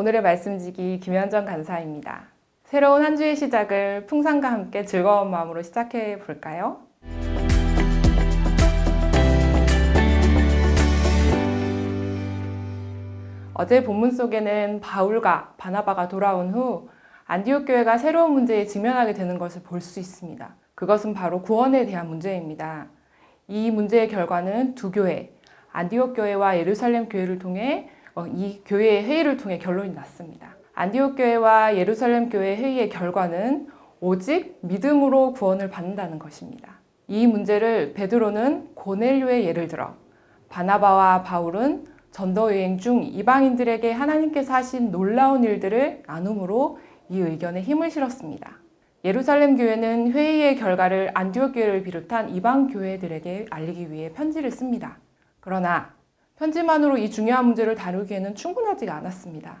오늘의 말씀지기 김현정 간사입니다. 새로운 한 주의 시작을 풍상과 함께 즐거운 마음으로 시작해 볼까요? 어제 본문 속에는 바울과 바나바가 돌아온 후 안디옥 교회가 새로운 문제에 직면하게 되는 것을 볼 수 있습니다. 그것은 바로 구원에 대한 문제입니다. 이 문제의 결과는 두 교회, 안디옥 교회와 예루살렘 교회를 통해 어, 이 교회의 회의를 통해 결론이 났습니다. 안디옥 교회와 예루살렘 교회 회의의 결과는 오직 믿음으로 구원을 받는다는 것입니다. 이 문제를 베드로는 고넬료의 예를 들어 바나바와 바울은 전도 여행 중 이방인들에게 하나님께서 하신 놀라운 일들을 나눔으로 이 의견에 힘을 실었습니다. 예루살렘 교회는 회의의 결과를 안디옥 교회를 비롯한 이방 교회들에게 알리기 위해 편지를 씁니다. 그러나 편지만으로 이 중요한 문제를 다루기에는 충분하지가 않았습니다.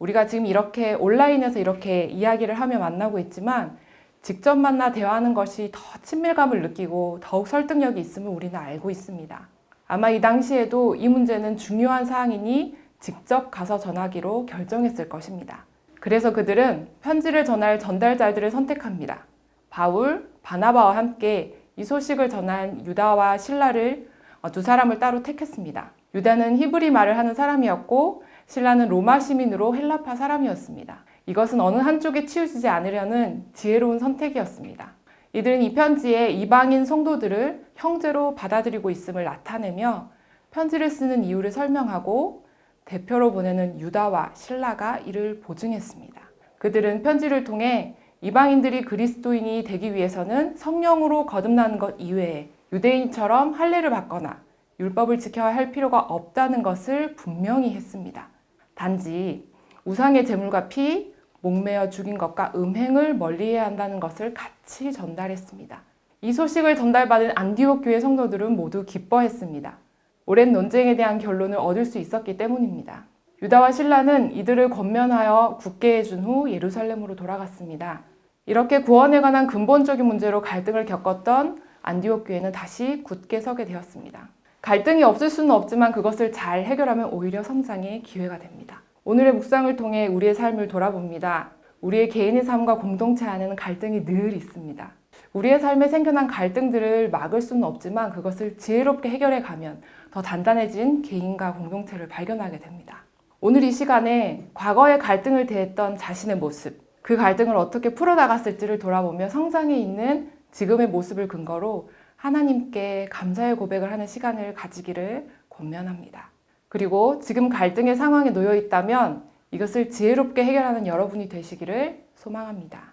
우리가 지금 이렇게 온라인에서 이렇게 이야기를 하며 만나고 있지만 직접 만나 대화하는 것이 더 친밀감을 느끼고 더욱 설득력이 있음을 우리는 알고 있습니다. 아마 이 당시에도 이 문제는 중요한 사항이니 직접 가서 전하기로 결정했을 것입니다. 그래서 그들은 편지를 전할 전달자들을 선택합니다. 바울, 바나바와 함께 이 소식을 전한 유다와 신라를 어, 두 사람을 따로 택했습니다. 유다는 히브리 말을 하는 사람이었고 신라는 로마 시민으로 헬라파 사람이었습니다. 이것은 어느 한쪽에 치우치지 않으려는 지혜로운 선택이었습니다. 이들은 이 편지에 이방인 성도들을 형제로 받아들이고 있음을 나타내며 편지를 쓰는 이유를 설명하고 대표로 보내는 유다와 신라가 이를 보증했습니다. 그들은 편지를 통해 이방인들이 그리스도인이 되기 위해서는 성령으로 거듭나는 것 이외에 유대인처럼 할례를 받거나 율법을 지켜야 할 필요가 없다는 것을 분명히 했습니다. 단지 우상의 제물과 피, 목매어 죽인 것과 음행을 멀리해야 한다는 것을 같이 전달했습니다. 이 소식을 전달받은 안디옥 교회 성도들은 모두 기뻐했습니다. 오랜 논쟁에 대한 결론을 얻을 수 있었기 때문입니다. 유다와 신라는 이들을 권면하여 굳게 해준 후 예루살렘으로 돌아갔습니다. 이렇게 구원에 관한 근본적인 문제로 갈등을 겪었던 안디옥 교회는 다시 굳게 서게 되었습니다. 갈등이 없을 수는 없지만 그것을 잘 해결하면 오히려 성장의 기회가 됩니다. 오늘의 묵상을 통해 우리의 삶을 돌아봅니다. 우리의 개인의 삶과 공동체 안에는 갈등이 늘 있습니다. 우리의 삶에 생겨난 갈등들을 막을 수는 없지만 그것을 지혜롭게 해결해 가면 더 단단해진 개인과 공동체를 발견하게 됩니다. 오늘 이 시간에 과거의 갈등을 대했던 자신의 모습, 그 갈등을 어떻게 풀어나갔을지를 돌아보며 성장해 있는 지금의 모습을 근거로 하나님께 감사의 고백을 하는 시간을 가지기를 권면합니다. 그리고 지금 갈등의 상황에 놓여 있다면 이것을 지혜롭게 해결하는 여러분이 되시기를 소망합니다.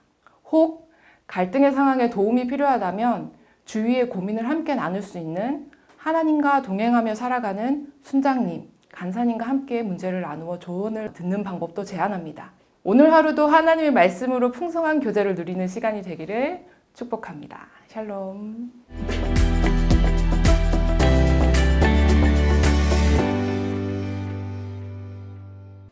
혹 갈등의 상황에 도움이 필요하다면 주위의 고민을 함께 나눌 수 있는 하나님과 동행하며 살아가는 순장님, 간사님과 함께 문제를 나누어 조언을 듣는 방법도 제안합니다. 오늘 하루도 하나님의 말씀으로 풍성한 교제를 누리는 시간이 되기를 축복합니다. 샬롬.